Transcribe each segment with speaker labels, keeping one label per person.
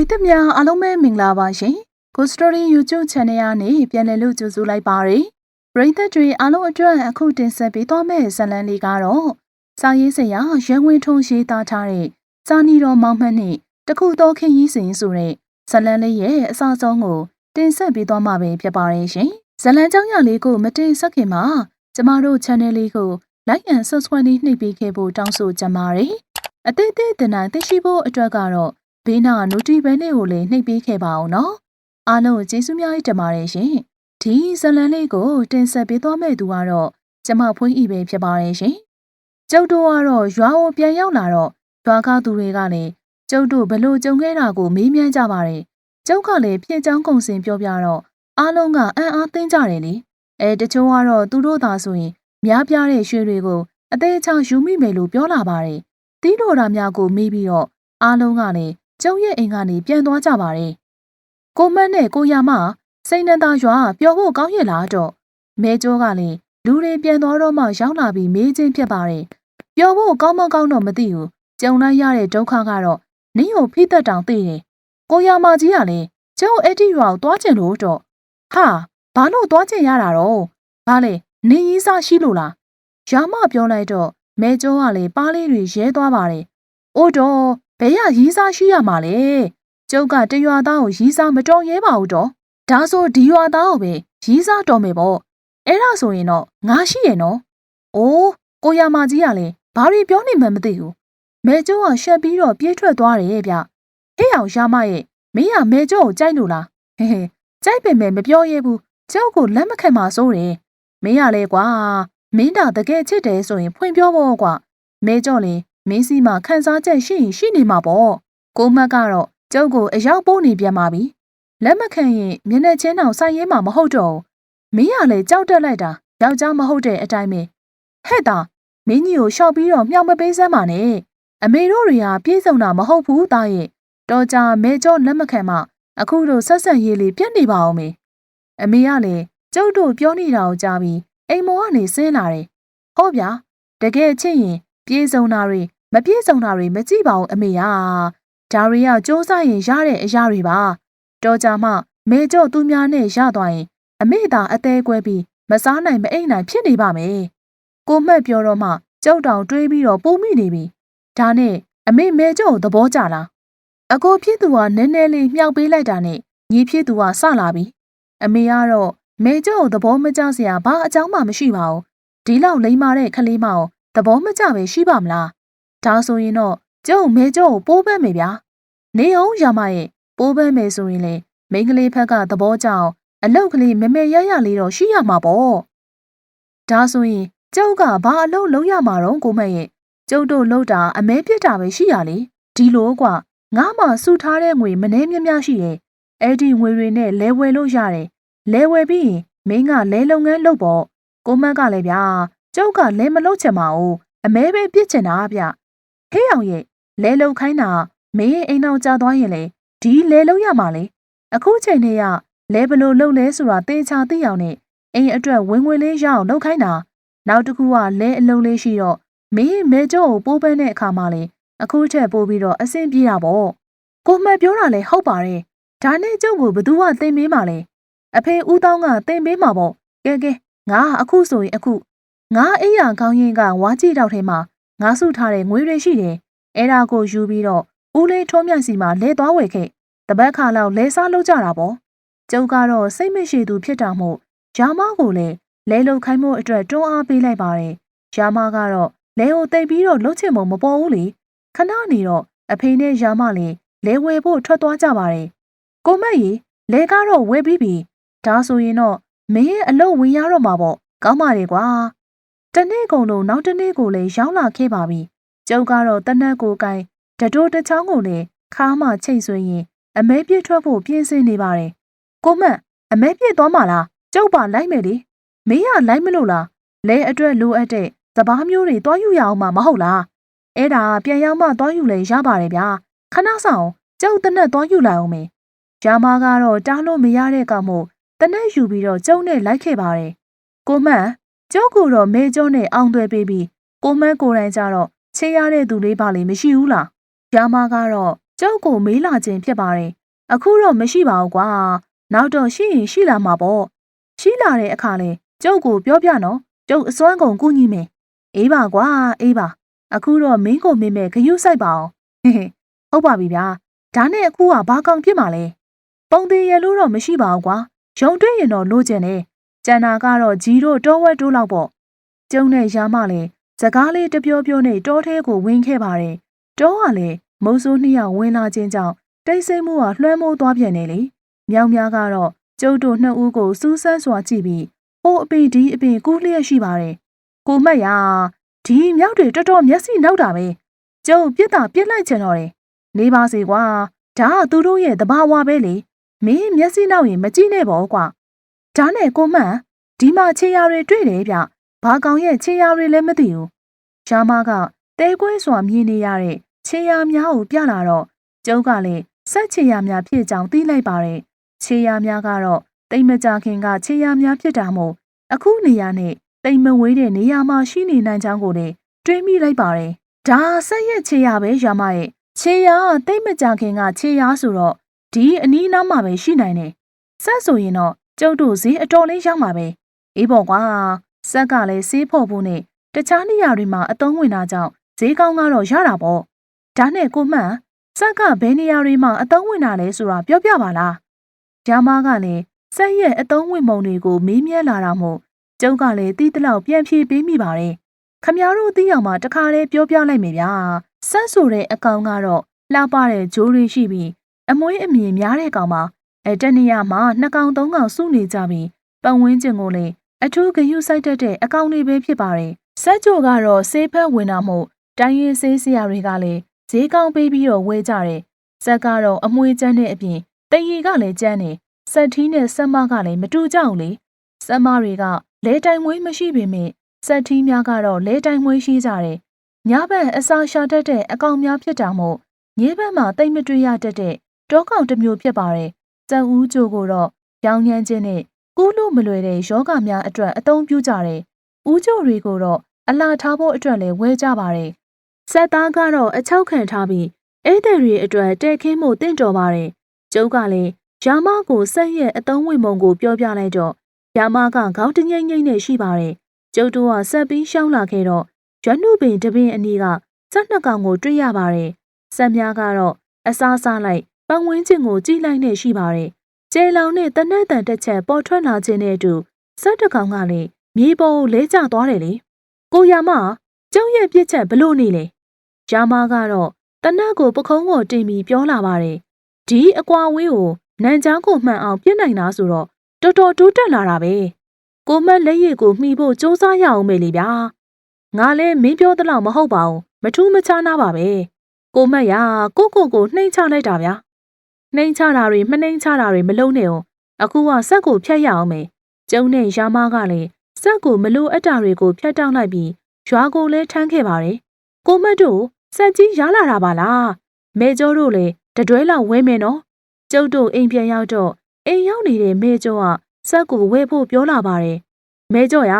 Speaker 1: ရိသတ်များအားလုံးပဲမင်္ဂလာပါရှင်။ Good Story YouTube Channel ကနေပြန်လည်လို့ကြိုဆိုလိုက်ပါရစေ။ပရိသတ်တွေအားလုံးအတွက်အခုတင်ဆက်ပေးသွားမယ့်ဇာတ်လမ်းလေးကတော့စာရေးဆရာရဲဝင်းထုံးရေးသားထားတဲ့စာနီတော်မောင်မှတ်နဲ့တခုသောခင်ကြီးစဉ်ဆိုတဲ့ဇာတ်လမ်းလေးရဲ့အစအဆုံးကိုတင်ဆက်ပေးသွားမှာပဲဖြစ်ပါရဲ့ရှင်။ဇာတ်လမ်းကြောင်းရလေးကိုမတင်ဆက်ခင်မှာကျမတို့ channel လေးကို like and subscribe နှိပ်ပေးခဲ့ဖို့တောင်းဆိုချင်ပါတယ်။အသေးသေးတင်တိုင်းသိရှိဖို့အတွက်ကတော့ ဘေးနာနိုတီဘဲလေးကိုလည်းနှိပ်ပေးခဲ့ပါအောင်နော်အားလုံးကျေးဇူးများတင်ပါတယ်ရှင်ဒီဇလန်လေးကိုတင်ဆက်ပေးသွားမယ့်သူကတော့ကျမဖွင့်ဤပဲဖြစ်ပါတယ်ရှင်ကျုပ်တို့ကတော့ရွာကိုပြန်ရောက်လာတော့ရွာကားသူတွေကလည်းကျုပ်တို့ဘလို့ကြုံခဲ့တာကိုမေးမြန်းကြပါတယ်ကျုပ်ကလည်းဖြစ်ချောင်းကုံစင်ပြောပြတော့အားလုံးကအံ့အားသင့်ကြတယ်လေအဲတချို့ကတော့သူတို့သာဆိုရင်များပြားတဲ့ရွှေတွေကိုအသေးချာယူမိမယ်လို့ပြောလာပါတယ်တီးတော်တာများကိုမေးပြီးတော့အားလုံးကလည်း ကျုံရဲ့အိမ်ကနေပြန်သွားကြပါတယ်။ကိုမတ်နဲ့ကိုရမစိန်နန္တာရွာပျော်ဖို့ကောင်းရဲ့လားတော့မဲကျောကလည်းလူတွေပြန်သွားတော့မှရောက်လာပြီးမေးချင်းဖြစ်ပါတယ်။ပျော်ဖို့ကောင်းမကောင်းတော့မသိဘူး။ကျုံလိုက်ရတဲ့ဒုက္ခကတော့နင်းကိုဖိသက်တောင်သိတယ်။ကိုရမကြီးကလည်းကျုံအဲ့ဒီရွာကိုသွားကျင်လို့တော့ဟာဘာလို့သွားကျင်ရတာတော့ဘာလဲနင်းကြီးစားရှိလို့လား။ရမပြောလိုက်တော့မဲကျောကလည်းပါးလေးတွေရဲသွားပါတယ်။အိုးတော့ ဘယ်ရရီးစားရှိရမှာလဲကျုပ်ကတရွာသားကိုရီးစားမတော်ရဲပါဘူးတော့ဒါဆိုဒီရွာသားကိုပဲရီးစားတော်မယ်ပေါ့အဲ့ဒါဆိုရင်တော့ငါရှိရဲ့နော်အိုးကိုရမကြီးကလည်းဘာတွေပြောနေမှမသိဘူးမဲကျုံကရှက်ပြီးတော့ပြေးထွက်သွားတယ်ဗျဟေးအောင်ရမရဲ့မင်းကမဲကျုံကိုကြိုက်လို့လားဟဲဟဲကြိုက်ပေမဲ့မပြောရဲဘူးကျုပ်ကိုလက်မခံပါစိုးတယ်မင်းရလဲကွာမင်းတာတကယ်ချစ်တယ်ဆိုရင်ဖွင့်ပြောဖို့ကွာမဲကျုံလည်း မင်းစီမှာခန်းစားချက်ရှိရင်ရှိနေမှာပေါ့ကိုမတ်ကတော့ကျုပ်ကိုအရောက်ပို့နေပြန်ပါပြီလက်မခံရင်မျက်နှာချင်းတောင်ဆိုင်ရဲမှာမဟုတ်တော့မင်းကလည်းကြောက်တက်လိုက်တာယောက်ျားမဟုတ်တဲ့အတိုင်းပဲဟဲ့တာမင်းကြီးကိုရှောက်ပြီးတော့မြောက်မပေးစမ်းပါနဲ့အမေတို့တွေကပြေးစုံတာမဟုတ်ဘူးသားရဲ့တော်ကြမဲကြောလက်မခံမှအခုတို့ဆက်ဆက်ရေးလေးပြတ်နေပါအောင်မေအမေကလည်းကျုပ်တို့ပြောနေတာကိုကြားပြီးအိမ်မော်ကနေဆင်းလာတယ်ဟုတ်ဗျာတကယ်ချစ်ရင် ပြေစုံတာတွေမပြေစုံတာတွေမကြည့်ပါဘူးအမေရဒါတွေကစ조사ရင်ရတဲ့အရာတွေပါတော်ကြမှမဲကြော့သူများနဲ့ရသွားရင် အမေသာအသေးကွဲပြီးမစားနိုင်မအိမ်နိုင်ဖြစ်နေပါမယ်ကိုမှတ်ပြောတော့မှကြောက်တောင်တွေးပြီးတော့ပူမိနေပြီဒါနဲ့အမေမဲကြော့ကိုသဘောကျလားအကိုဖြစ်သူကနည်းနည်းလေးမြှောက်ပေးလိုက်တာနဲ့ညီဖြစ်သူကစလာပြီအမေကတော့မဲကြော့ကိုသဘောမကျစရာဘာအကြောင်းမှမရှိပါဘူးဒီလောက်လိမ္မာတဲ့ကလေးမအောင် သဘောမကျပဲရှိပါမလားဒါဆိုရင်တော့ကျုပ်မဲကျုပ်ကိုပိုးပန်းမယ်ဗျာနေအောင်ရမရဲ့ပိုးပန်းမယ်ဆိုရင်လေမိန်းကလေးဖက်ကသဘောကျအောင်အလုတ်ကလေးမမေရရလေးတော့ရှိရမှာပေါ့ဒါဆိုရင်ကျုပ်ကဘာအလုပ်လုပ်ရမှာတော့ကိုမရဲ့ကျုပ်တို့လုပ်တာအမဲပြစ်တာပဲရှိရလေဒီလိုကွာငါမှစုထားတဲ့ငွေမနှဲမြမြရှိတယ်အဲ့ဒီငွေတွေနဲ့လဲဝယ်လို့ရတယ်လဲဝယ်ပြီးရင်မင်းကလဲလုပ်ငန်းလုပ်ပေါ့ကိုမက်ကလည်းဗျာ ကျုပ်ကလဲမလုပ်ချင်ပါဘူးအမဲပဲပြစ်ချင်တာဗျဟေးအောင်ရဲ့လဲလုံခိုင်းတာမင်းအိမ်အောင်ကြာသွားရင်လေဒီလဲလုံရမှာလေအခုချိန်နဲ့ရလဲဘလို့လုံလဲဆိုတာတေချာသိအောင်နဲ့အိမ်အတွက်ဝင်ငွေလေးရအောင်လုပ်ခိုင်းတာနောက်တစ်ခုကလဲအလုံးလေးရှိတော့မင်းမဲကျောကိုပိုးပန်းတဲ့အခါမှလေအခုထက်ပိုးပြီးတော့အဆင်ပြေတာပေါ့ကိုမှတ်ပြောတာလဲဟုတ်ပါတယ်ဒါနဲ့ကျုပ်ကိုဘသူကတင်ပေးမှလဲအဖေဦးတောင်းကတင်ပေးမှာပေါ့ကဲကဲငါအခုဆိုရင်အခု ငါအိယာကောင်းရင်ကဝါကြည့်တောက်ထဲမှာငါစုထားတဲ့ငွေတွေရှိတယ်။အဲ့ဒါကိုယူပြီးတော့ဦးလေးထုံးမြတ်စီမှာလဲသွားဝယ်ခဲ့။တပတ်ခါလောက်လဲစားလုပ်ကြတာပေါ့။ကျုပ်ကတော့စိတ်မရှိသူဖြစ်တာမို့ယာမကိုလည်းလဲလုတ်ခိုင်းမှုအတွက်တွန်းအားပေးလိုက်ပါတယ်။ယာမကတော့လဲကိုတိတ်ပြီးတော့လှုပ်ချင်မှမပေါ်ဘူးလေ။ခဏနေတော့အဖေနဲ့ယာမလည်းလဲဝယ်ဖို့ထွက်သွားကြပါတယ်။ကိုမက်ကြီးလဲကတော့ဝယ်ပြီးပြီ။ဒါဆိုရင်တော့မင်းရဲ့အလုပ်ဝင်ရတော့မှာပေါ့။ကောင်းပါလေကွာ။ တနေ့ကုန်လုံးနောက်တနေ့ကိုလည်းရောက်လာခဲ့ပါပြီ။ကျုပ်ကတော့တနက်ကိုကိုင်တတိုးတစ်ချောင်းကိုလည်းခါမှချိတ်ဆွေးရင်အမဲပြည့်ထွက်ဖို့ပြင်ဆင်နေပါတယ်။ကိုမန့်အမဲပြည့်သွားမှာလား။ကျုပ်ပါလိုက်မယ်လေ။မင်းကလိုက်မလို့လား။လဲအတွက်လိုအပ်တဲ့စပားမျိုးတွေတွားယူရအောင်မှာမဟုတ်လား။အဲ့ဒါပြန်ရောက်မှတွားယူလဲရပါတယ်ဗျာ။ခဏဆောင်ကျုပ်တနက်တွားယူလိုက်အောင်မေ။ဂျာမာကတော့တားလို့မရတဲ့ကောင်မို့တနက်ယူပြီးတော့ကျုံနဲ့လိုက်ခဲ့ပါတယ်။ကိုမန့် ကျုပ်ကတော့မဲကျုံးနဲ့အောင်သွဲပေးပြီးကိုမန်းကိုယ်တိုင်ကြတော့ချေးရတဲ့သူလေးပါလေမရှိဘူးလား။ရာမကတော့ကျုပ်ကိုမေးလာခြင်းဖြစ်ပါတယ်အခုတော့မရှိပါဘူးကွာနောက်တော့ရှိရင်ရှိလာမှာပေါ့ရှိလာတဲ့အခါလဲကျုပ်ကိုပြောပြနော်ကျုပ်အစွမ်းကုန်ကူညီမယ်အေးပါကွာအေးပါအခုတော့မင်းကိုမင်းမဲ့ဂယုစိုက်ပါအောင်ဟေဟေဟုတ်ပါပြီဗျာဒါနဲ့အခုကဘာကောင်ဖြစ်မှာလဲပုံသေးရလို့တော့မရှိပါဘူးကွာရုံတွေ့ရင်တော့လိုချင်တယ် ကျန်တာကတော့ဂျီတို့တောဝက်တိုးလောက်ပေါ့ကျုံနဲ့ရာမလည်းစကားလေးတပြောပြောနဲ့တောထဲကိုဝင်ခဲ့ပါတယ်တောကလည်းမုံဆိုးနှစ်ယောက်ဝင်လာခြင်းကြောင့်တိတ်ဆိတ်မှုကလွှမ်းမိုးသွားပြန်နေလေမြောင်များကတော့ကျုပ်တို့နှစ်ဦးကိုစူးစမ်းစွာကြည့်ပြီးဟိုအပင်ဒီအပင်ကူးလျက်ရှိပါတယ်ကိုမက်ရဒီမြောက်တွေတော်တော်မျက်စိနောက်တာပဲကျုပ်ပြစ်တာပြစ်လိုက်ချင်တော့တယ်နေပါစေကွာဒါကသူတို့ရဲ့တဘာဝပဲလေမင်းမျက်စိနောက်ရင်မကြည့်နဲ့ပေါ့ကွာ ဒါနဲ့ကိုမန့်ဒီမှာခြေရာတွေတွေ့တယ်ဗျဘာကောင်ရဲ့ခြေရာတွေလည်းမသိဘူးရှားမကတဲကွဲစွာမြင်နေရတဲ့ခြေရာများကိုပြလာတော့ကျုပ်ကလည်းဆက်ခြေရာများဖြစ်ကြောင်းသိလိုက်ပါတယ်ခြေရာများကတော့တိမ်မကြခင်ကခြေရာများဖြစ်တာမို့အခုနေရာနဲ့တိမ်မဝေးတဲ့နေရာမှာရှိနေနိုင်ကြောင်းကိုလည်းတွေးမိလိုက်ပါတယ်ဒါဆက်ရဲ့ခြေရာပဲရွာမရဲ့ခြေရာတိတ်မကြခင်ကခြေရာဆိုတော့ဒီအနီးနားမှာပဲရှိနိုင်တယ်ဆက်ဆိုရင်တော့ ကျုပ်တို့ဈေးအတော်လေးရောက်မှာပဲအေးပေါ့ကွာဆက်ကလည်းဆေးဖို့ဖို့နဲ့တခြားနေရာတွေမှာအသုံးဝင်တာကြောင့်ဈေးကောင်းကတော့ရတာပေါ့ဒါနဲ့ကိုမှန်ဆက်ကဘယ်နေရာတွေမှာအသုံးဝင်တာလဲဆိုတာပြောပြပါလားဂျာမားကလည်းဆက်ရဲ့အသုံးဝင်ပုံတွေကိုမေးမြန်းလာတာမို့ကျုပ်ကလည်းတီးတလောက်ပြန်ဖြေပေးမိပါတယ်ခမများတို့သိအောင်မှတခါတည်းပြောပြလိုက်မယ်ဗျာဆက်ဆိုတဲ့အကောင်ကတော့လှပတဲ့ဂျိုးရင်းရှိပြီးအမွေးအမြင်များတဲ့ကောင်ပါ အဲတနေရာမှာနှစ်ကောင်သုံးကောင်စုနေကြပြီးပတ်ဝန်းကျင်ကိုလည်းအထူးဂယုစိုက်တတ်တဲ့အကောင်တွေပဲဖြစ်ပါတယ်ဆက်ကြိုကတော့ဆေးဖက်ဝင်တာမို့တိုင်းရင်းဆေးဆရာတွေကလည်းဈေးကောင်းပေးပြီးတော့ဝယ်ကြတယ်။ဇက်ကတော့အမွှေးကျန်းတဲ့အပြင်တရီကလည်းကျန်းတယ်။ဆက်ထီးနဲ့ဆက်မကလည်းမတူကြအောင်လေ။ဆက်မတွေကလဲတိုင်မွေးမရှိပေမဲ့ဆက်ထီးများကတော့လဲတိုင်မွေးရှိကြတယ်။ညဘက်အစာရှာတတ်တဲ့အကောင်များဖြစ်တာမို့ညဘက်မှာတိတ်မတွေ့ရတတ်တဲ့တောကောင်တစ်မျိုးဖြစ်ပါတယ်။ စံဦးကြိုကိုတော့ရောင်ညမ်းခြင်းနဲ့ကူးလို့မလွယ်တဲ့ယောဂများအတွက်အသုံးပြုကြတယ်။ဦးကြိုတွေကိုတော့အလားထားဖို့အတွက်လည်းဝဲကြပါတယ်။စက်သားကတော့အချောက်ခံထားပြီးဧည့်သည်တွေအတွက်တဲခင်းမှုတင့်တော်ပါတယ်။ကျုပ်ကလည်းယာမကိုဆက်ရဲ့အသုံးဝင်ပုံကိုပြောပြလိုက်တော့ယာမကခေါင်းတငိမ့်ငိမ့်နဲ့ရှိပါတယ်။ကျုပ်တို့ကဆက်ပြီးရှောင်းလာခဲ့တော့ရွနှုပင်တပင်အနီးကစက်နှစ်ကောင်ကိုတွေ့ရပါတယ်။ဆက်များကတော့အစားစားလိုက် ပတ်ဝန်းကျင်ကိုကြည့်လိုက်နဲ့ရှိပါတယ်။ကျဲလောင်နဲ့တနက်တန်တစ်ချက်ပေါ်ထွက်လာခြင်းနဲ့အတူစက်တစ်ကောင်ကလည်းမြေပေါ်ကိုလဲကျသွားတယ်လေ။ကိုယာမကျုံရဲ့ပြစ်ချက်ဘလို့နေလဲ။ယာမကတော့တနတ်ကိုပခုံးပေါ်တင်ပြီးပြောလာပါတယ်။ဒီအကွာဝေးကိုနန်ချောင်းကိုမှန်အောင်ပြစ်နိုင်တာဆိုတော့တော်တော်တိုးတက်လာတာပဲ။ကိုမက်လက်ရည်ကိုမှီဖို့စူးစမ်းရအောင်မေလေဗျာ။ငါလည်းမင်းပြောသလောက်မဟုတ်ပါဘူး။မထူးမခြားနာပါပဲ။ကိုမက်ရကိုကိုကိုနှိမ့်ချလိုက်တာဗျာ။ နှိမ့်ချတာတွေမနှိမ့်ချတာတွေမလုံးနဲ့အောင်အခုကစက်ကိုဖြတ်ရအောင်မယ်။ကျုံနဲ့ရာမကလည်းစက်ကိုမလိုအပ်တာတွေကိုဖျက်တောက်လိုက်ပြီးရွာကိုလည်းထမ်းခဲ့ပါတယ်။ကိုမတ်တို့စက်ကြီးရလာတာပါလား။မဲကျော်တို့လည်းတတွဲလောက်ဝဲမယ်နော်။ကျုပ်တို့အိမ်ပြန်ရောက်တော့အိမ်ရောက်နေတဲ့မဲကျော်ကစက်ကိုဝဲဖို့ပြောလာပါတယ်။မဲကျော်ရ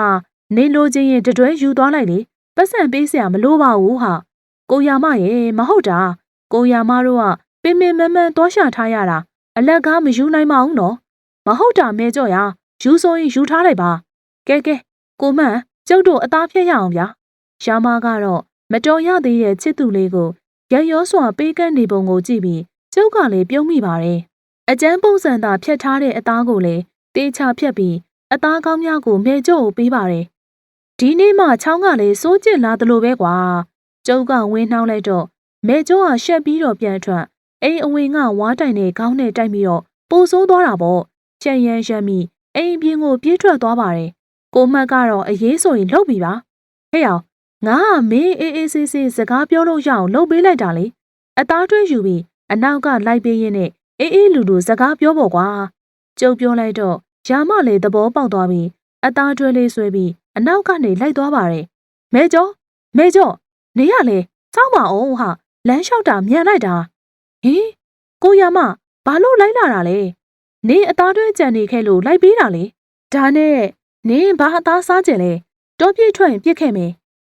Speaker 1: နေလိုချင်းရင်တတွဲယူသွားလိုက်လေ။ပတ်စံပေးစရာမလိုပါဘူးဟာ။ကိုရမရဲ့မဟုတ်တာ။ကိုရမတို့က ပင်ပင်မမန်းသွားရှာထားရတာအလက်ကားမယူနိုင်ပါဘူးနော်။မဟုတ်တာမဲကျော်ရယူဆိုရင်ယူထားလိုက်ပါ။ကဲကဲကိုမန့်ကျုပ်တို့အသားဖြတ်ရအောင်ဗျာ။ရှာမကတော့မတော်ရသေးတဲ့ချစ်သူလေးကိုရရောစွာပေးကမ်းနေပုံကိုကြည့်ပြီးကျုပ်ကလည်းပြုံးမိပါတယ်။အကျန်းပုံစံသာဖြတ်ထားတဲ့အသားကိုလည်းတေးချဖြတ်ပြီးအသားကောင်းများကိုမဲကျုပ်ကိုပေးပါတယ်။ဒီနေ့မှချောင်းကလည်းစိုးကျစ်လာသလိုပဲကွာ။ကျုပ်ကဝင်းနှောင်းလိုက်တော့မဲကျုပ်ကရှက်ပြီးတော့ပြန်ထွက် အိမ်အဝင်ကဝါးတိုင်နဲ့ခေါင်းနဲ့တိုက်ပြီးတော့ပိုဆိုးသွားတာပေါ့။ချက်ရမ်းရှက်မိအိမ်ပြင်ကိုပြေးထွက်သွားပါတယ်။ကိုမတ်ကတော့အရေးဆိုရင်လှုပ်ပြီပါ။ဟဲ့အောင်ငါကမင်းအေးအေးဆေးဆေးစကားပြောလို့ရအောင်လှုပ်ပေးလိုက်တာလေအသားတွဲယူပြီးအနောက်ကလိုက်ပေးရင်းနဲ့အေးအေးလူလူစကားပြောဖို့ကွာကျုပ်ပြောလိုက်တော့ရာမလေးသဘောပေါက်သွားပြီးအသားတွဲလေးဆွဲပြီးအနောက်ကနေလိုက်သွားပါတယ်မဲကျော်မဲကျော်နေရလေစောင်းပါအောင်ဟာလမ်းလျှောက်တာမြန်လိုက်တာ ဟင်ကိုရမဘာလို့လိုက်လာတာလဲနေအသားတွဲကြံနေခဲ့လို့လိုက်ပေးတာလေဒါနဲ့နင်းဘာအသားစားကြလဲတောပြည့်ထွက်ရင်ပြစ်ခဲ့မယ်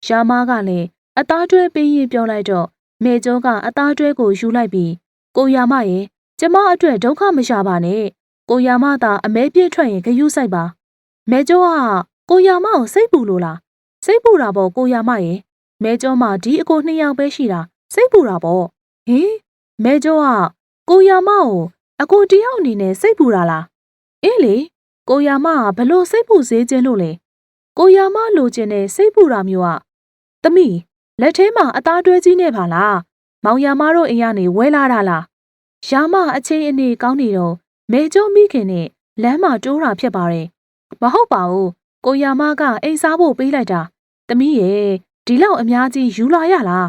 Speaker 1: ရာမားကလည်းအသားတွဲပေးရင်ပြောလိုက်တော့မေကျော်ကအသားတွဲကိုယူလိုက်ပြီးကိုရမရဲ့ကျမအတွက်ဒုက္ခမရှာပါနဲ့ကိုရမသာအမဲပြည့်ထွက်ရင်ဂယုစိုက်ပါမဲကျော်ကကိုရမကိုစိတ်ပူလို့လားစိတ်ပူတာပေါ့ကိုရမရဲ့မဲကျော်မှဒီအကိုနှစ်ယောက်ပဲရှိတာစိတ်ပူတာပေါ့ဟင် မဲကျော်ကကိုရမကိုအကိုတယောက်အနေနဲ့စိတ်ပူတာလားအေးလေကိုရမကဘလို့စိတ်ပူစေခြင်းလို့လဲကိုရမလိုချင်တဲ့စိတ်ပူတာမျိုးอ่ะသမီးလက်ထဲမှာအသားတွဲကြီးနေပါလားမောင်ရမတို့အိမ်ကနေဝဲလာတာလားရာမအချင်းအနေကောင်းနေတော့မဲကျုံမိခင်နဲ့လမ်းမှာတိုးတာဖြစ်ပါတယ်မဟုတ်ပါဘူးကိုရမကအိမ်စားဖို့ပေးလိုက်တာသမီးရဲ့ဒီလောက်အများကြီးယူလာရလား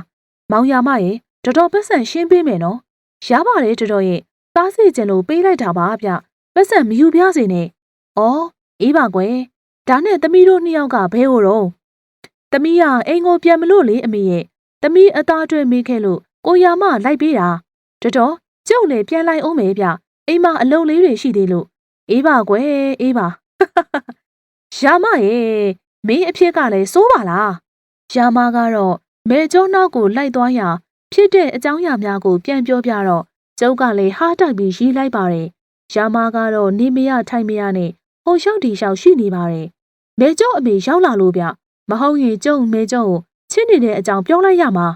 Speaker 1: မောင်ရမရဲ့ တော်တော်ပတ်စံရှင်းပေးမယ်နော်ရပါတယ်တော်တော်ရဲ့သားစီကျင်လို့ပေးလိုက်တာပါဗျပတ်စံမယူပြစေနဲ့ဩအေးပါကွယ်ဒါနဲ့သမီးတို့နှစ်ယောက်ကဘဲဟိုတော့သမီးကအိမ်ကိုပြန်မလို့လေအမေရဲ့သမီးအသားတွဲမိခဲ့လို့ကိုရမလိုက်ပေးတာတော်တော်ကျုပ်လည်းပြန်လိုက်အောင်မယ်ဗျအိမ်မှာအလုပ်လေးတွေရှိသေးလို့အေးပါကွယ်အေးပါရာမရဲ့မင်းအဖြစ်ကလည်းစိုးပါလားရာမကတော့မဲကျုံနောက်ကိုလိုက်သွားရာ ဖြစ်တဲ့အကြောင်းအရာများကို ပြန်ပြောပြတော့ကျုပ်ကလည်းဟားတိုက်ပြီးရီးလိုက်ပါတယ်ရာမကတော့နေမရထိုင်မရနဲ့ဟိုလျှောက်ဒီလျှောက်ရှိနေပါတယ်မဲကျုံအမေရောက်လာလို့ဗျမဟုတ်ရင်ကျုံမဲကျုံကိုချစ်နေတဲ့အကြောင်းပြောလိုက်ရမှာ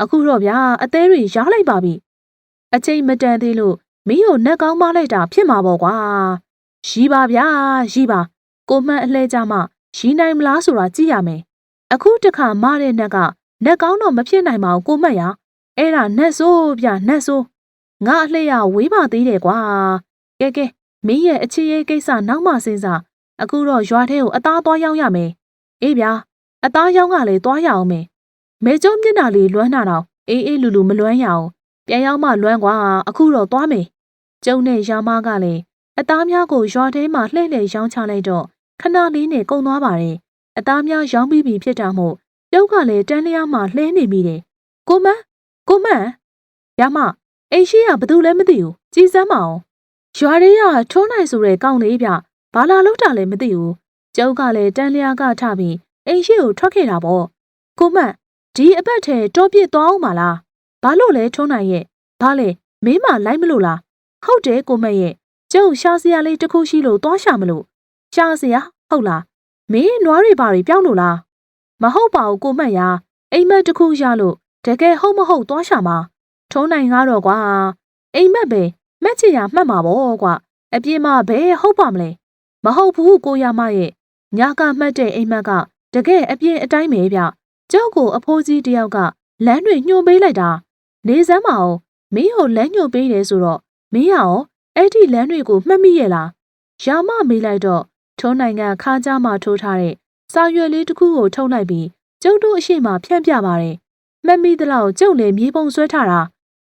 Speaker 1: အခုတော့ဗျာအသေးတွေရားလိုက်ပါပြီအချိန်မတန်သေးလို့မင်းကိုနှက်ကောင်းမလိုက်တာဖြစ်မှာပေါ့ကွာရီးပါဗျာရီးပါကိုမှန်အလှဲကြမှရီးနိုင်မလားဆိုတာကြည့်ရမယ်အခုတခါမတဲ့နှက်ကနှက်ကောင်းတော့မဖြစ်နိုင်ပါဘူးကိုမှတ်ရ အဲ့ဒါနှက်ဆိုးဗျနှက်ဆိုးငါအလှရဝေးပါသေးတယ်ကွာကဲကဲမင်းရဲ့အချစ်ရေးကိစ္စနောက်မှစဉ်းစားအခုတော့ရွာထဲကိုအသားသွားရောက်ရမယ်အေးဗျာအသားရောင်းကလည်းသွားရအောင်မယ်မဲကျုံမျက်နှာလေးလွမ်းနာတော့အေးအေးလူလူမလွမ်းရအောင်ပြန်ရောက်မှလွမ်းကွာအခုတော့သွားမယ်ကျုံနဲ့ရာမကလည်းအသားများကိုရွာထဲမှာလှည့်လည်ရောင်းချလိုက်တော့ခဏလေးနဲ့ကုံသွားပါတယ်အသားများရောင်းပြီးပြီဖြစ်တာမို့ပြုတ်ကလည်းတန်းလျားမှလှဲနေမိတယ်ကိုမန်း ကိုမန်းရမအိမ်ရှိကဘသူလဲမသိဘူးကြည်စမ်းမအောင်ရွာရဲကထုံးနိုင်ဆိုတဲ့ကောင်းလေးဗျဘာလာလောက်တာလဲမသိဘူးကျုပ်ကလည်းတန်းလျားကထပြီးအိမ်ရှိကိုထွက်ခဲ့တာပေါ့ကိုမန်းဒီအပတ်ထဲတောပြစ်သွားအောင်မလားဘာလို့လဲထုံးနိုင်ရဲ့ဘာလဲမင်းမလိုက်မလို့လားဟုတ်တယ်ကိုမက်ရဲ့ကျုပ်ရှာစရာလေးတစ်ခုရှိလို့သွားရှာမလို့ရှာစရာဟုတ်လားမင်းနွားတွေဘာတွေပြောင်းလို့လားမဟုတ်ပါဘူးကိုမက်ရအိမ်မက်တစ်ခုရလို့ တကယ်ဟုတ်မဟုတ်သွားရှာမှာထုံးနိုင်ကားတော့ကွာအိမ်မက်ပဲမက်ချင်ရမှတ်မှာပေါ့ကွာအပြင်းမဘယ်ဟုတ်ပါမလဲမဟုတ်ဘူးကိုရမရဲ့ညာကမှတ်တဲ့အိမ်မက်ကတကယ်အပြင်းအတိုင်းပဲဗျကျောက်ကိုအဖိုးကြီးတယောက်ကလမ်းတွေညှို့ပေးလိုက်တာနေစမ်းမအောင်မင်းကိုလမ်းညှို့ပေးတယ်ဆိုတော့မင်းရောအဲ့ဒီလမ်းတွေကိုမှတ်မိရဲ့လားရာမမေးလိုက်တော့ထုံးနိုင်ငံခါးကြားမှာထိုးထားတဲ့စာရွက်လေးတစ်ခုကိုထုတ်လိုက်ပြီးကျုပ်တို့အရှိမဖြန့်ပြပါတယ် မှတ်မိသလောက်ကျုပ်လည်းမြေပုံဆွဲထားတာ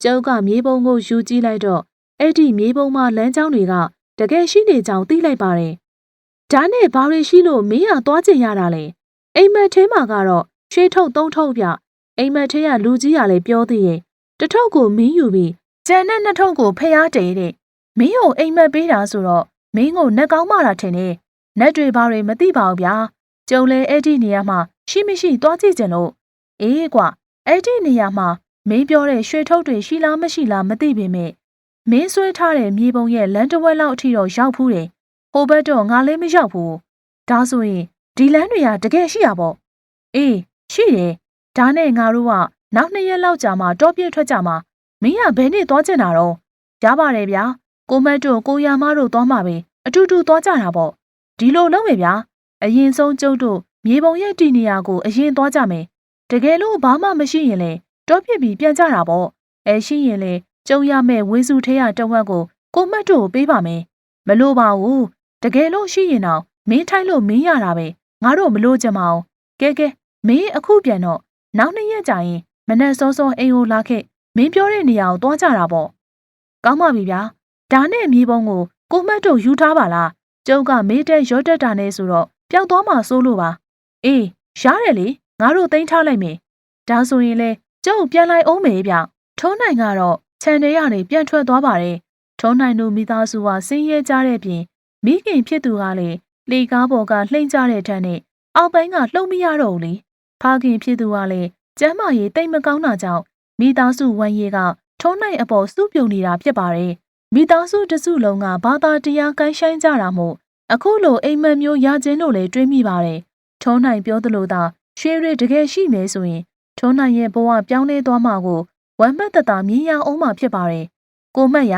Speaker 1: ကျုပ်ကမြေပုံကိုယူကြည့်လိုက်တော့အဲ့ဒီမြေပုံမှာလမ်းကြောင်းတွေကတကယ်ရှိနေကြောင်းသိလိုက်ပါတယ်ဒါနဲ့ဘာတွေရှိလို့မင်းရသွားကျင်ရတာလဲအိမ်မက်ထဲမှာကတော့ရွှေထုတ်သုံးထုတ်ပြအိမ်မက်ထဲကလူကြီးရလဲပြောသေးရဲ့တထုပ်ကိုမင်းယူပြီးကျန်တဲ့နှစ်ထုပ်ကိုဖျားတယ်တဲ့မင်းကိုအိမ်မက်ပေးတာဆိုတော့မင်းကိုနှက်ကောင်းမှတာထင်တယ်နက်တွေဘာတွေမသိပါဘူးဗျာကျုံလဲအဲ့ဒီနေရာမှာရှိမရှိသွားကြည့်ကြလို့အေးကွာ အဲ့ဒီနေရာမှာမင်းပြောတဲ့ရွှေထုတ်တွေရှိလားမရှိလားမသိပေမဲ့မင်းဆွဲထားတဲ့မြေပုံရဲ့လမ်းတစ်ဝက်လောက်အထိတော့ရောက်ဖူးတယ်ဟိုဘက်တော့ငါလည်းမရောက်ဘူးဒါဆိုရင်ဒီလမ်းတွေကတကယ်ရှိရပေါ့အေးရှိတယ်ဒါနဲ့ငါတို့ကနောက်နှစ်ရက်လောက်ကြာမှတောပြည့်ထွက်ကြမှာမင်းကဘယ်နဲ့သွားကျင်တာတော့ရပါတယ်ဗျာကိုမတ်တို့ကိုရမတို့သွားမှာပဲအတူတူသွားကြတာပေါ့ဒီလိုလုပ်မယ်ဗျာအရင်ဆုံးကျုပ်တို့မြေပုံရဲ့တီနေရာကိုအရင်သွားကြမယ် တကယ်လို့ဘာမှမရှိရင်လေတောပြစ်ပြီးပြန်ကြတာပေါ့အဲရှိရင်လေကျုံရမဲ့ဝေစုထဲရတဝက်ကိုကိုမတ်တို့ပေးပါမယ်မလို့ပါဘူးတကယ်လို့ရှိရင်တော့မင်းထိုက်လို့မင်းရတာပဲငါတို့မလို့ကြမအောင်ကဲကဲမင်းအခုပြန်တော့နောက်နှစ်ရက်ကြာရင်မနဲ့စောစောအိမ်ကိုလာခဲ့မင်းပြောတဲ့နေရာကိုသွားကြတာပေါ့ကောင်းပါပြီဗျာဒါနဲ့မြေပုံကိုကိုမတ်တို့ယူထားပါလားကျုပ်ကမေးတဲ့ရော့တက်တာနဲ့ဆိုတော့ပျောက်သွားမှစိုးလို့ပါအေးရတယ်လေ ငါတို့သိမ်းထားလိုက်မယ်ဒါဆိုရင်လေကျုပ်ပြန်လိုက်အောင်မေးဗျထုံးနိုင်ကတော့ခြံထဲကနေပြန်ထွက်သွားပါတယ်ထုံးနိုင်တို့မိသားစုကဆင်းရဲကြတဲ့ပြင်မိခင်ဖြစ်သူကလည်းလေကားပေါ်ကလှိမ့်ကြတဲ့ထက်နဲ့အောက်ပိုင်းကလှုပ်မရတော့ဘူးလေဖခင်ဖြစ်သူကလည်းကျမ်းမာရေးတိတ်မကောင်းတာကြောင့်မိသားစုဝမ်းရည်ကထုံးနိုင်အပေါ်စုပြုံနေတာဖြစ်ပါတယ်။မိသားစုတစုလုံးကဘာသာတရားကိုင်းဆိုင်ကြတာမို့အခုလိုအိမ်မက်မျိုးရခြင်းလို့လည်းတွေးမိပါတယ်။ထုံးနိုင်ပြောသလိုသာ ရွှေရည်တကယ်ရှိမယ်ဆိုရင်ထုံးနိုင်ရဲ့ဘဝပြောင်းလဲသွားမှာကိုဝမ်းမက်တတာမြင်ရအောင်မှာဖြစ်ပါတယ်။ကိုမက်ရ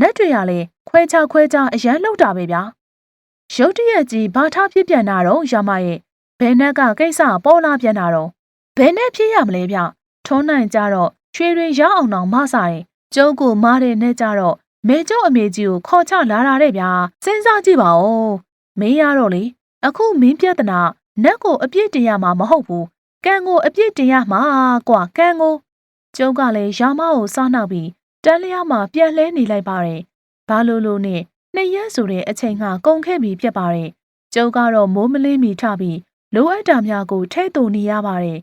Speaker 1: နက်တွေကလည်းခွဲခြားခွဲခြားအရန်လောက်တာပဲဗျာ။ရုတ်တရက်ကြီးဘာထားဖြစ်ပြန်တာတော့ရမရဲ့ဘယ်နဲ့ကကိစ္စပေါ်လာပြန်တာတော့ဘယ်နဲ့ဖြစ်ရမလဲဗျ။ထုံးနိုင်ကြတော့ရွှေတွေရအောင်အောင်မဆာတယ်။ကျုပ်ကိုမားတဲ့နဲ့ကြတော့မဲကျုပ်အမေကြီးကိုခေါ်ချလာတာတဲ့ဗျာစဉ်းစားကြည့်ပါဦးမင်းရတော့လေအခုမင်းပြဿနာ နက်ကိုအပြစ်တင်ရမှာမဟုတ်ဘူးကံကိုအပြစ်တင်ရမှာကွာကံကိုကျုပ်ကလည်းရာမကိုစားနှောက်ပြီးတန်းလျားမှာပြန်လဲနေလိုက်ပါတယ်ဘာလို့လို့နဲ့နှစ်ရက်ဆိုတဲ့အချိန်ကကုန်ခဲ့ပြီဖြစ်ပါတယ်ကျုပ်ကတော့မိုးမလင်းမီထပြီးလိုအပ်တာများကိုထဲ့တူနေရပါတယ်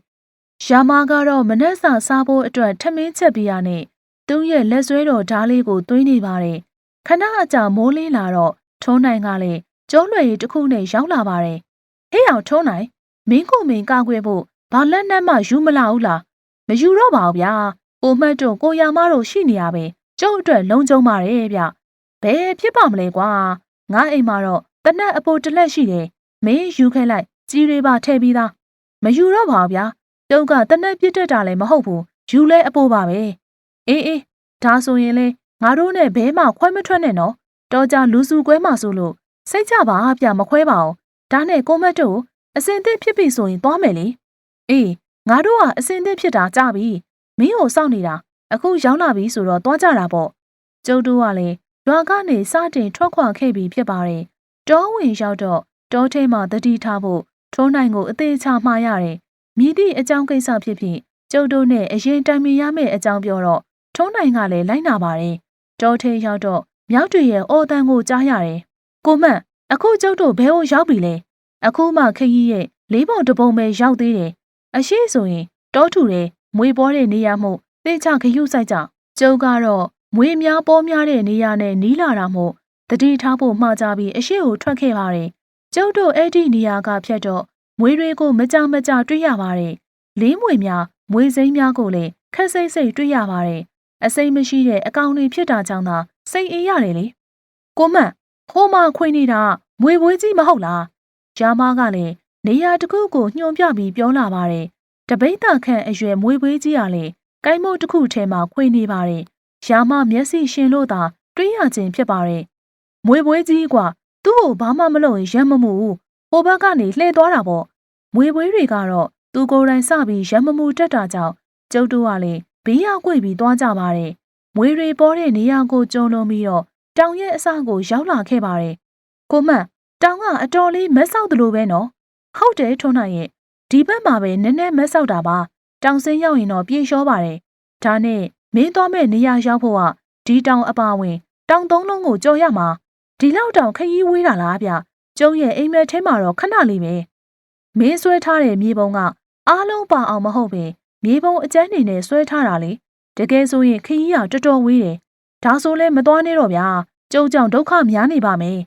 Speaker 1: ရာမကတော့မနှက်စာစားဖို့အတွက်ထမင်းချက်ပြရနဲ့သူ့ရဲ့လက်ဆွဲတော်ဓားလေးကိုသွင်းနေပါတယ်ခဏအကြာမိုးလင်းလာတော့ထုံးနိုင်ကလည်းကျုံးလွယ်ရီတစ်ခုနဲ့ရောက်လာပါတယ် ဟေးအောင်ထုံးနိုင်မင်းကိုမင်းကာကွယ်ဖို့ဘာလက်နက်မှယူမလာဘူးလားမယူတော့ပါဘူးဗျာကိုမှတ်တို့ကိုရမတို့ရှိနေရပဲကျုပ်အတွက်လုံခြုံပါတယ်ဗျဘယ်ဖြစ်ပါမလဲကွာငါအိမ်မှာတော့တနက်အပိုတလက်ရှိတယ်မင်းယူခဲ့လိုက်ကြီးတွေပါထည့်ပြီးသားမယူတော့ပါဘူးဗျာကျုပ်ကတနက်ပြစ်တက်တာလည်းမဟုတ်ဘူးယူလဲအပိုပါပဲအေးအေးဒါဆိုရင်လေငါတို့နဲ့ဘဲမှခွဲမထွက်နဲ့နော်တော်ကြလူစုကွဲမှဆိုလို့စိတ်ချပါဗျမခွဲပါအောင် ဒါနဲ့ကိုမတ်တို့အစင်သစ်ဖြစ်ပြီဆိုရင်သွားမယ်လေအေးငါတို့ကအစင်သစ်ဖြစ်တာကြပြီမင်းကိုစောင့်နေတာအခုရောက်လာပြီဆိုတော့သွားကြတာပေါ့ကျုပ်တို့ကလည်းရွာကနေစတင်ထွက်ခွာခဲ့ပြီဖြစ်ပါတယ်တောဝင်ရောက်တော့တောထဲမှာတတိထားဖို့ထုံးနိုင်ကိုအသေးချမှားရတယ်မြည်သည့်အကြောင်းကိစ္စဖြစ်ဖြစ်ကျုပ်တို့နဲ့အရင်တိုင်ပင်ရမယ့်အကြောင်းပြောတော့ထုံးနိုင်ကလည်းလိုက်နာပါတယ်တောထဲရောက်တော့မြောက်တွေရဲ့အော်တန်ကိုကြားရတယ်ကိုမန့် အခုကျုပ်တို့ဘဲကိုရောက်ပြီလေအခုမှခရီးရဲ့လေးပုံတပုံပဲရောက်သေးတယ်အရှိဆိုရင်တောထူတဲ့မွေပေါ်တဲ့နေရာမို့သိချခရုစိုက်ကြကျုပ်ကတော့မွေများပေါ်များတဲ့နေရာနဲ့နီးလာတာမို့တတိထားဖို့မှားကြပြီးအရှိကိုထွက်ခဲ့ပါတယ်ကျုပ်တို့အဲ့ဒီနေရာကဖြတ်တော့မွေတွေကိုမကြမကြတွေ့ရပါတယ်လေးမွေများမွေစိမ်းများကိုလည်းခက်စိတ်စိတ်တွေ့ရပါတယ်အစိမ့်မရှိတဲ့အကောင်တွေဖြစ်တာကြောင့်သာစိတ်အေးရတယ်လေကိုမန့်ဟိုမှာခွေနေတာ မွေပွေးကြီးမဟုတ်လားဂျာမားကလည်းနေရာတစ်ခုကိုညှို့ပြပြီးပြောလာပါတယ်တပိတ်တာခန့်အရွယ်မွေပွေးကြီးကလည်းကိုင်းမို့တစ်ခုထဲမှာခွေနေပါတယ်ရာမမျက်စိရှင်လို့သာတွေးရခြင်းဖြစ်ပါတယ်မွေပွေးကြီးကသူ့ကိုဘာမှမလုပ်ရင်ရမ်းမမှုဘူးဟိုဘက်ကနေလှည့်သွားတာပေါ့မွေပွေးတွေကတော့သူကိုယ်တိုင်စပြီးရမ်းမမှုတက်တာကြောင့်ကျုပ်တို့ကလည်းဘေးရောက်ကွေ့ပြီးသွားကြပါတယ်မွေတွေပေါ်တဲ့နေရာကိုကျုံလုံးပြီးတော့တောင်ရဲ့အစကိုရောက်လာခဲ့ပါတယ် ကိုမန့်တောင်ကအတော်လေးမက်ဆောက်တယ်လို့ပဲနော်ဟုတ်တယ်ထွန်းနိုင်ရဲ့ဒီဘက်မှာပဲနည်းနည်းမက်ဆောက်တာပါတောင်စင်းရောက်ရင်တော့ပြေလျှောပါတယ်ဒါနဲ့မင်းသွားမဲ့နေရာရောက်ဖို့ကဒီတောင်အပါဝင် တောင်သုံးလုံးကိုကြော်ရမှာဒီလောက်တောင်ခရီးဝေးတာလားဗျကျုံရဲ့အိမ်မက်ထဲမှာတော့ခဏလေးပဲမင်းဆွဲထားတဲ့မြေပုံကအားလုံးပါအောင်မဟုတ်ပင်မြေပုံအကျန်းနေနဲ့ဆွဲထားတာလေတကယ်ဆိုရင်ခရီးရတော်တော်ဝေးတယ်ဒါဆိုလဲမသွားနဲ့တော့ဗျာကျုံကြောင့်ဒုက္ခများနေပါမယ်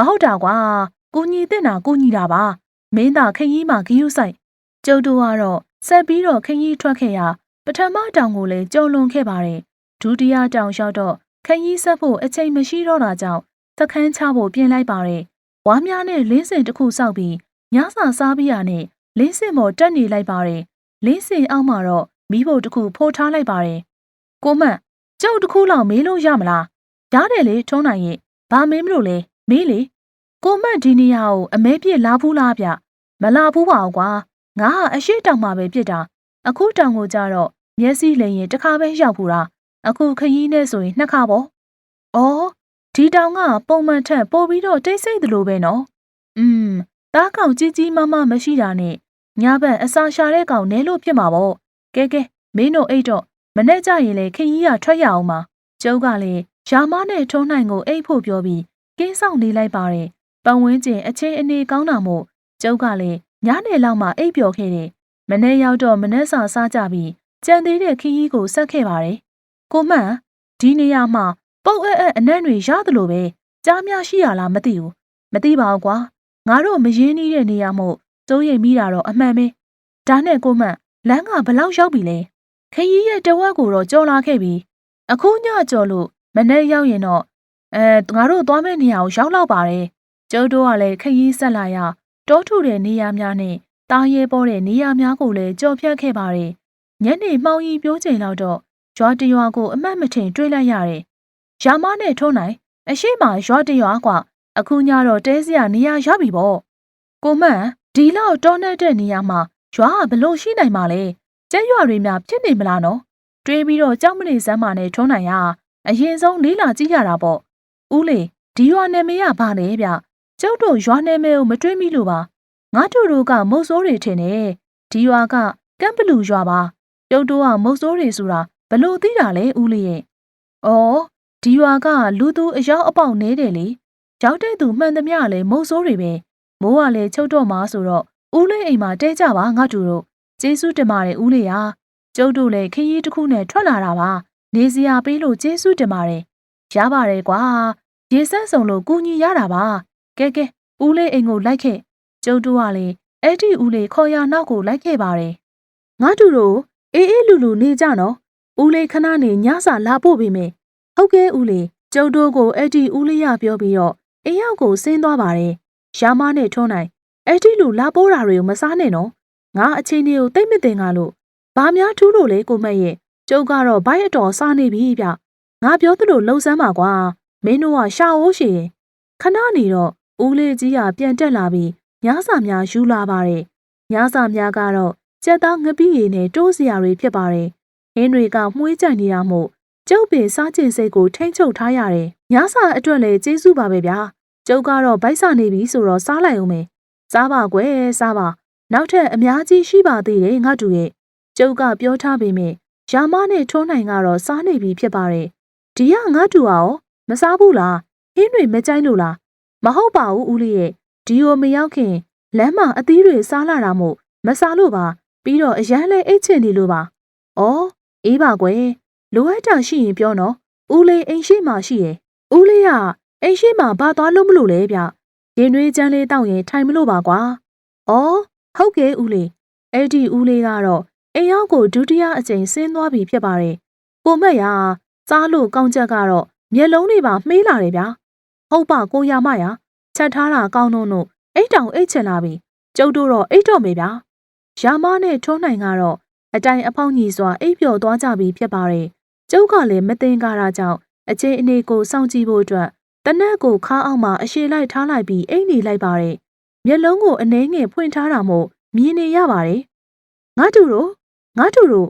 Speaker 1: မဟုတ်တာကွာကိုညီတဲ့နာကိုညီတာပါမင်းသာခရီးမှာဂီးယူဆိုင်ကျုပ်တို့ကတော့ဆက်ပြီးတော့ခရီးထွက်ခဲ့ရပထမတောင်ကိုလည်းကြုံလွန်ခဲ့ပါတယ်ဒုတိယတောင်လျှောက်တော့ခရီးဆက်ဖို့အချိန်မရှိတော့တာကြောင့်သခန်းချဖို့ပြင်လိုက်ပါတယ်ဝါးများနဲ့လင်းစင်တစ်ခုစောက်ပြီးညစာစားပြီးရနဲ့လင်းစင်ပေါ်တက်နေလိုက်ပါတယ်လင်းစင်အောက်မှာတော့မီးဖို့တစ်ခုဖိုးထားလိုက်ပါတယ်ကိုမန့်ကျုပ်တစ်ခုလောက်မေးလို့ရမလားရတယ်လေထုံးနိုင်ရဲ့ဘာမင်းမလို့လဲ မေးလေကိုမန့်ဒီနေရာကိုအမဲပြစ်လာဘူးလားဗျမလာဘူးပါဘူးကွာငါဟာအရှိတောင်မှာပဲပြစ်တာအခုတောင်ကိုကြတော့မျက်စိလိမ်ရင်တစ်ခါပဲရောက်ဘူးလားအခုခရီးနဲ့ဆိုရင်နှစ်ခါပေါ့အော်ဒီတောင်ကပုံမှန်ထက်ပိုပြီးတော့တိတ်ဆိတ်တယ်လို့ပဲနော်อืมသားကောင်ကြီးကြီးမားမားမရှိတာနဲ့ညဘက်အစာရှာတဲ့ကောင်နဲလို့ဖြစ်မှာပေါ့ကဲကဲမင်းတို့အိတ်တော့မနဲ့ကြရင်လေခရီးရထွက်ရအောင်ပါကျုပ်ကလည်းရာမနဲ့ထုံးနိုင်ကိုအိတ်ဖို့ပြောပြီး ကင်းဆောင်နေလိုက်ပါတယ်ပတ်ဝန်းကျင်အခြေအနေကောင်းတာမို့ကျုပ်ကလည်းညနေလောက်မှအိပ်ပျော်ခဲ့တယ်မနေ့ရောက်တော့မနေ့စာစားကြပြီးကြံသေးတဲ့ခီးကြီးကိုဆက်ခဲ့ပါတယ်ကိုမှန်ဒီနေရာမှာပုတ်အဲအဲအနက်တွေရတယ်လို့ပဲကြားများရှိရလားမသိဘူးမသိပါဘူးကွာငါတို့မရင်းနှီးတဲ့နေရာမို့ကျုံးရိပ်မိတာတော့အမှန်ပဲဒါနဲ့ကိုမှန်လမ်းကဘလောက်ရောက်ပြီလဲခရီးရဲ့တဝက်ကိုတော့ကြော်လာခဲ့ပြီအခုညကြော်လို့မနေ့ရောက်ရင်တော့ အဲငါတို့သွားမယ့်နေရာကိုရောက်လောက်ပါတယ်။ကျုပ်တို့ကလည်းခရီးဆက်လာရတောထူတဲ့နေရာများနဲ့တားရဲပေါ်တဲ့နေရာများကိုလည်းကြော်ဖြတ်ခဲ့ပါတယ်။ညနေမှောင်ကြီးပြိုးချိန်လောက်တော့ရွာတရွာကိုအမှတ်မထင်တွေ့လိုက်ရတယ်။ရာမနဲ့ထုံးနိုင်အရှိမရွာတရွာကွာအခုညတော့တဲစရာနေရာရပြီပေါ့။ကိုမန်ဒီလောက်တောနဲ့တဲ့နေရာမှာရွာကဘလို့ရှိနိုင်မှာလဲ။ကျဲရွာတွေများဖြစ်နေမလားနော်။တွေးပြီးတော့ကြောက်မနေစမ်းမနဲ့ထုံးနိုင်ရအရင်ဆုံးလေးလာကြည့်ရတာပေါ့ ဦးလေဒီရွာနာမည်ကဘာလဲဗျကျုပ်တို့ရွာနာမည်ကိုမတွေးမိလို့ပါငါတို့တို့ကမုတ်ဆိုးတွေထင်တယ်ဒီရွာကကမ်ပလူရွာပါကျုပ်တို့ကမုတ်ဆိုးတွေဆိုတာဘလို့သိတာလဲဦးလေးရဲ့ဩဒီရွာကလူသူအယောက်အပေါက်နေတယ်လေရောက်တဲ့သူမှန်သမျှလည်းမုတ်ဆိုးတွေပဲမိုးကလည်းချုပ်တော့မှာဆိုတော့ဦးလေးအိမ်မှာတဲကြပါငါတို့တို့ကျေးဇူးတင်ပါတယ်ဦးလေးဟာကျုပ်တို့လည်းခရီးတစ်ခုနဲ့ထွက်လာတာပါနေစရာပေးလို့ကျေးဇူးတင်ပါတယ် ရပါတယ်ကွာရေဆက်စုံလို့ကူညီရတာပါကဲကဲဦးလေးအိမ်ကိုလိုက်ခဲ့ကျုပ်တို့ကလည်းအဲ့ဒီဦးလေးခေါ်ရနောက်ကိုလိုက်ခဲ့ပါတယ်ငါတို့တို့အေးအေးလူလူနေကြနော်ဦးလေးခဏနေညစာလာဖို့ပြီမေဟုတ်ကဲ့ဦးလေးကျုပ်တို့ကိုအဲ့ဒီဦးလေးရပြောပြီးတော့အိမ်ရောက်ကိုဆင်းသွားပါတယ်ရာမနဲ့ထွန်းနိုင်အဲ့ဒီလူလာပိုးတာတွေကိုမစားနဲ့နော်ငါအချင်းလေးကိုတိတ်မတင်ကားလို့ဘာများထူးလို့လဲကိုမက်ရဲ့ကျုပ်ကတော့ဘိုက်အတော်စားနေပြီဗျ ငါပြောသလိုလှုပ်ဆန်းပါကွာမင်းတို့ကရှာအိုးရှင်ခဏနေတော့ဦးလေးကြီးကပြန်တက်လာပြီးညစာများယူလာပါတယ်ညစာများကတော့ကြက်သားငပိရည်နဲ့တိုးစရာတွေဖြစ်ပါတယ်ဟင်းတွေကမှုေးကြိုင်နေတာမို့ကျုပ်ပင်စားကျင်စိတ်ကိုထိမ့်ချုပ်ထားရတယ်ညစာအတွက်လည်းကျေးဇူးပါပဲဗျာကျုပ်ကတော့ဗိုက်စာနေပြီဆိုတော့စားလိုက်အောင်မယ်စားပါကွယ်စားပါနောက်ထပ်အများကြီးရှိပါသေးတယ်ငါတူရဲ့ကျုပ်ကပြောထားပေမဲ့ရာမနဲ့ထွန်းနိုင်ကတော့စားနေပြီဖြစ်ပါတယ်။ ဒီကငါတူအောင်မစားဘူးလား။ဟင်းတွေမကြိုက်လို့လား။မဟုတ်ပါဘူးဦးလေးရဲ့ဒီကိုမရောက်ခင်လမ်းမှာအသီးတွေစားလာတာမို့မစားလို့ပါပြီးတော့အရန်လဲအိတ်ချင်နေလို့ပါ။အော်အေးပါကွယ်လိုအပ်တာရှိရင်ပြောနော်။ဦးလေးအိမ်ရှိမှရှိရဲ့။ဦးလေးကအိမ်ရှိမှဘာသွားလို့မလို့လဲဗျ။ရင်နွေးချမ်းလေးတောက်ရင်ထိုင်မလို့ပါကွာ။အော်ဟုတ်ကဲ့ဦးလေးအဲ့ဒီဦးလေးကတော့အိမ်ရောက်ကိုဒုတိယအကြိမ်ဆင်းသွားပြီဖြစ်ပါတယ်။ကိုမက်ရ စားလို့ကောင်းချက်ကတော့မျက်လုံးတွေပါမှေးလာတယ်ဗျာ။ဟုတ်ပါကိုရမရချက်ထားတာကောင်းတော့လို့အိတ်တောင်အိတ်ချင်လာပြီ။ကျုပ်တို့တော့အိတ်တော့မေဗျာ။ရာမနဲ့ထုံးနိုင်ကတော့အတိုင်အဖောက်ကြီးစွာအိပ်ပျော်သွားကြပြီဖြစ်ပါတယ်။ကျုပ်ကလည်းမသိင်္ကာတာကြောင့်အခြေအနေကိုစောင့်ကြည့်ဖို့အတွက်တနက်ကိုခါအောင်မှအရှိလိုက်ထားလိုက်ပြီးအိတ်နေလိုက်ပါတယ်။မျက်လုံးကိုအနှဲငယ်ဖွင့်ထားတာမို့မြင်နေရပါတယ်။ငါတို့တို့ငါတို့တို့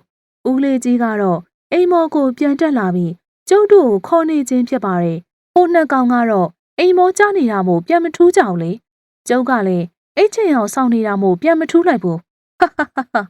Speaker 1: ဦးလေးကြီးကတော့ အိမ်မော်ကိုပြန်တက်လာပြီးကျုပ်တို့ကိုခေါ်နေခြင်းဖြစ်ပါတယ်။ဟိုနှစ်ကောင်ကတော့အိမ်မော်ကြနေတာမို့ပြန်မထူးကြအောင်လေ။ကျုပ်ကလည်းအိတ်ချင်အောင်စောင့်နေတာမို့ပြန်မထူးလိုက်ဘူး။ဟာဟာဟာဟာ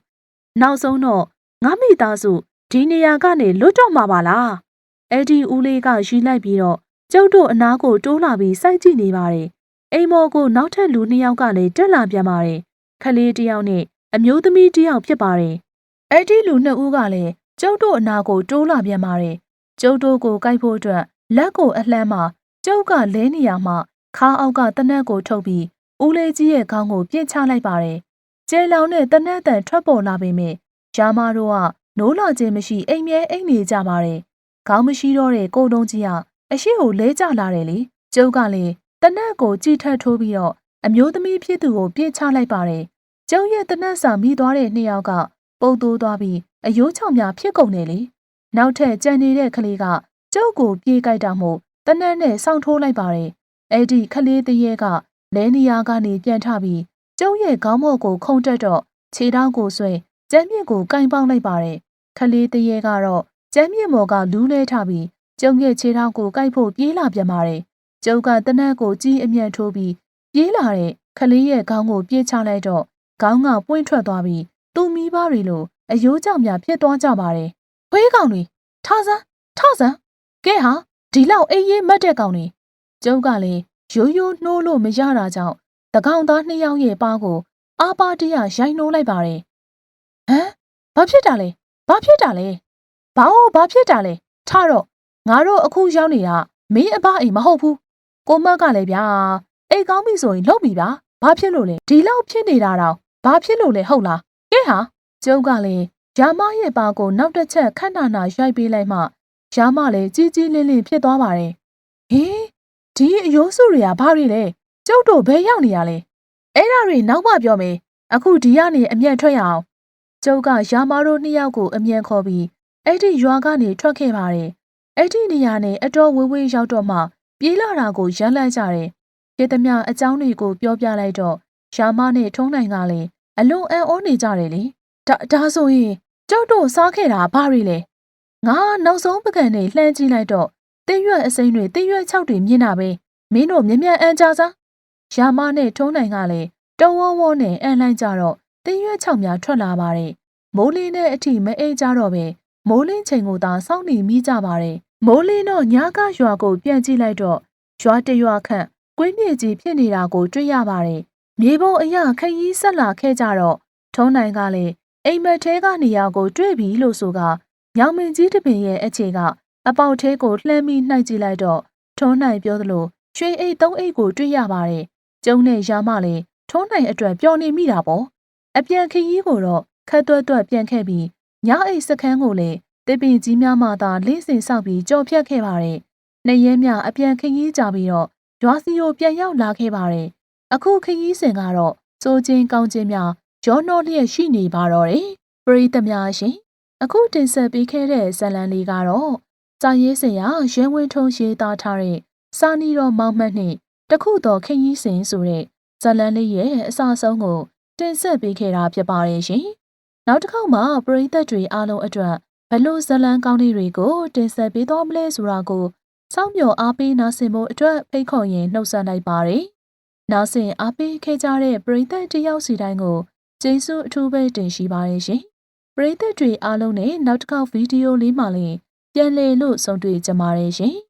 Speaker 1: နောက်ဆုံးတော့ငါမိသားစုဒီနေရာကနေလွတ်တော့မှာပါလား။အဲ့ဒီဦးလေးကယူလိုက်ပြီးတော့ကျုပ်တို့အနားကိုတိုးလာပြီးစိုက်ကြည့်နေပါတယ်။အိမ်မော်ကိုနောက်ထပ်လူနှစ်ယောက်ကလည်းတက်လာပြန်ပါတယ်။ခလေးတစ်ယောက်နဲ့အမျိုးသမီးတစ်ယောက်ဖြစ်ပါတယ်။အဲ့ဒီလူနှစ်ဦးကလည်း ကျုပ်တို့အနာကိုတိုးလာပြန်ပါတယ်။ကျုပ်တို့ကိုကိုက်ဖို့အတွက်လက်ကိုအလှမ်းမှကျုပ်ကလဲနေရမှခါအောက်ကတနက်ကိုထုတ်ပြီးဦးလေးကြီးရဲ့ခေါင်းကိုပြစ်ချလိုက်ပါတယ်။ကျဲလောင်နဲ့တနက်တန်ထွက်ပေါ်လာပေမဲ့ဂျာမာတို့ကနိုးလာခြင်းမရှိအိမ်မြဲအိမ်နေကြပါတယ်။ခေါင်းမရှိတော့တဲ့ကိုတုံးကြီးကအရှိကိုလဲကျလာတယ်လေ။ကျုပ်ကလည်းတနက်ကိုကြည်ထက်ထိုးပြီးတော့အမျိုးသမီးဖြစ်သူကိုပြစ်ချလိုက်ပါတယ်။ကျုံရဲ့တနက်စာမိသွားတဲ့နှစ်ယောက်ကပုတ်တိုးသွားပြီး အယိုးချောင်များဖြစ်ကုန်တယ်လေ။နောက်ထပ်ကြံနေတဲ့ကလေးကကျုပ်ကိုပြေးကြိုက်တာမို့တနက်နဲ့စောင့်ထိုးလိုက်ပါတယ်။အဲ့ဒီကလေးတရေကလဲနေရာကနေပြန်ထပြီးကျုံရဲ့ခေါင်းမော့ကိုခုန်တက်တော့ခြေထောက်ကိုဆွဲကျမ်းမြင့်ကိုကင်ပေါက်လိုက်ပါတယ်။ကလေးတရေကတော့ကျမ်းမြင့်မော်ကလူးလဲထပြီးကျုံရဲ့ခြေထောက်ကိုကိုက်ဖို့ပြေးလာပြန်ပါတယ်။ကျုပ်ကတနက်ကိုကြီးအမြတ်ထိုးပြီးပြေးလာတဲ့ကလေးရဲ့ခေါင်းကိုပြေးချလိုက်တော့ခေါင်းကပွင့်ထွက်သွားပြီးသူ့မိဘတွေလို အယိုးကြောင်များဖြစ်သွားကြပါတယ်။ခွေးကောင်တွေထဆန်းထဆန်းကဲဟာဒီလောက်အေးရေးမတ်တဲ့ကောင်တွေကျုပ်ကလည်းရိုးရိုးနှိုးလို့မရတာကြောင့်တကောင်သားနှစ်ယောက်ရဲ့ပါးကိုအာပါတရရိုက်နှိုးလိုက်ပါတယ်။ဟမ်ဘာဖြစ်တာလဲဘာဖြစ်တာလဲဘာ哦ဘာဖြစ်တာလဲထတော့ငါတို့အခုရောက်နေတာမင်းအဘအိမ်မဟုတ်ဘူးကိုမက်ကလည်းဗျာအိတ်ကောင်းပြီဆိုရင်လုပ်ပြီဗျာဘာဖြစ်လို့လဲဒီလောက်ဖြစ်နေတာတော့ဘာဖြစ်လို့လဲဟုတ်လားကဲဟာ ကျုပ်ကလည်းယာမရဲ့ပါကိုနောက်တစ်ချက်ခန့်နာနာရိုက်ပေးလိုက်မှရှားမလည်းကြီးကြီးလင်းလင်းဖြစ်သွားပါတယ်ဟင်းဒီအယိုးစုတွေကဘာတွေလဲကျုပ်တို့ဘယ်ရောက်နေရလဲအဲ့ဒါတွေနောက်မှပြောမယ်အခုဒီကနေအမြန်ထွက်ရအောင်ကျုပ်ကရာမာတို့နှစ်ယောက်ကိုအမြန်ခေါ်ပြီးအဲ့ဒီရွာကနေထွက်ခဲ့ပါတယ်အဲ့ဒီနေရာနဲ့အတော်ဝေးဝေးရောက်တော့မှပြေးလာတာကိုရမ်းလိုက်ကြတယ်ကျေသမျှအကြောင်းတွေကိုပြောပြလိုက်တော့ရာမနဲ့ထုံးနိုင်ကလည်းအလွန်အံ့ဩနေကြတယ်လေ ဒါဒါဆိုရင်ကျုပ်တို့စားခဲ့တာဘာတွေလဲငါနောက်ဆုံးပကံနဲ့လှမ်းကြည့်လိုက်တော့တင်းရွက်အစိမ်းတွေတင်းရွက်၆တွေမြင်တာပဲမင်းတို့မြ мян အန်ကြစားရာမနဲ့ထုံးနိုင်ကလည်းတဝဝနဲ့အန်လိုက်ကြတော့တင်းရွက်၆များထွက်လာပါတယ်မိုးလင်းတဲ့အထိမအိပ်ကြတော့ပဲမိုးလင်းချိန်ကိုသာစောင့်နေမိကြပါတယ်မိုးလင်းတော့ညကရွာကိုပြန်ကြည့်လိုက်တော့ရွာတရွာခန့်ကွင်းမြေကြီးဖြစ်နေတာကိုတွေ့ရပါတယ်မြေပုံအရာခရီးဆက်လာခဲ့ကြတော့ထုံးနိုင်ကလည်း အိမ်မက်ထဲကနေရာကိုတွေ့ပြီလို့ဆိုကညောင်မင်းကြီးတပင်ရဲ့အခြေကအပေါက်ထဲကိုလှမ်းပြီးနှိုက်ကြည့်လိုက်တော့ထုံးနိုင်ပြောသလိုရွှေအိတ်သုံးအိတ်ကိုတွေ့ရပါတယ်ကျုံနဲ့ရာမလည်းထုံးနိုင်အတွက်ပျော်နေမိတာပေါ့အပြန်ခရီးကိုတော့ခက်သွက်သွက်ပြန်ခဲ့ပြီးညအိတ်စခန်းကိုလည်းတပင်ကြီးများမှသာလင်းစင်ဆောက်ပြီးကြော်ဖြတ်ခဲ့ပါတယ်နှစ်ရဲမြအပြန်ခရီးကြပြီးတော့ရွာစီကိုပြန်ရောက်လာခဲ့ပါတယ်အခုခရီးစဉ်ကတော့စိုးချင်းကောင်းချင်းများ ရောနှောလျက်ရှိနေပါတော့တယ်ပရိသတ်များရှင်အခုတင်ဆက်ပေးခဲ့တဲ့ဇာတ်လမ်းလေးကတော့စာရေးဆရာရဲဝင်းထုံးရေးသားထားတဲ့စာနီတော်မောင်မှတ်နှင့်တခုတော်ခရီးစဉ်ဆိုတဲ့ဇာတ်လမ်းလေးရဲ့အစအဆုံးကိုတင်ဆက်ပေးခဲ့တာဖြစ်ပါတယ်ရှင်နောက်တစ်ခေါက်မှာပရိသတ်တွေအားလုံးအတွက်ဘလို့ဇာတ်လမ်းကောင်းတွေကိုတင်ဆက်ပေးသွားမလဲဆိုတာကိုစောင့်မျှော်အားပေးနားဆင်ဖို့အတွက်ဖိတ်ခေါ်ရင်နှုတ်ဆက်လိုက်ပါတယ်။နားဆင်အားပေးခဲ့ကြတဲ့ပရိသတ်တယောက်စီတိုင်းကို ကျေးဇူးအထူးပဲတင်ရှိပါတယ်ရှင်။ပရိသတ်တွေအားလုံးနဲ့နောက်တစ်ခေါက်ဗီဒီယိုလေးမှလည်းပြန်လည်လို့ဆုံတွေ့ကြပါရရှင်။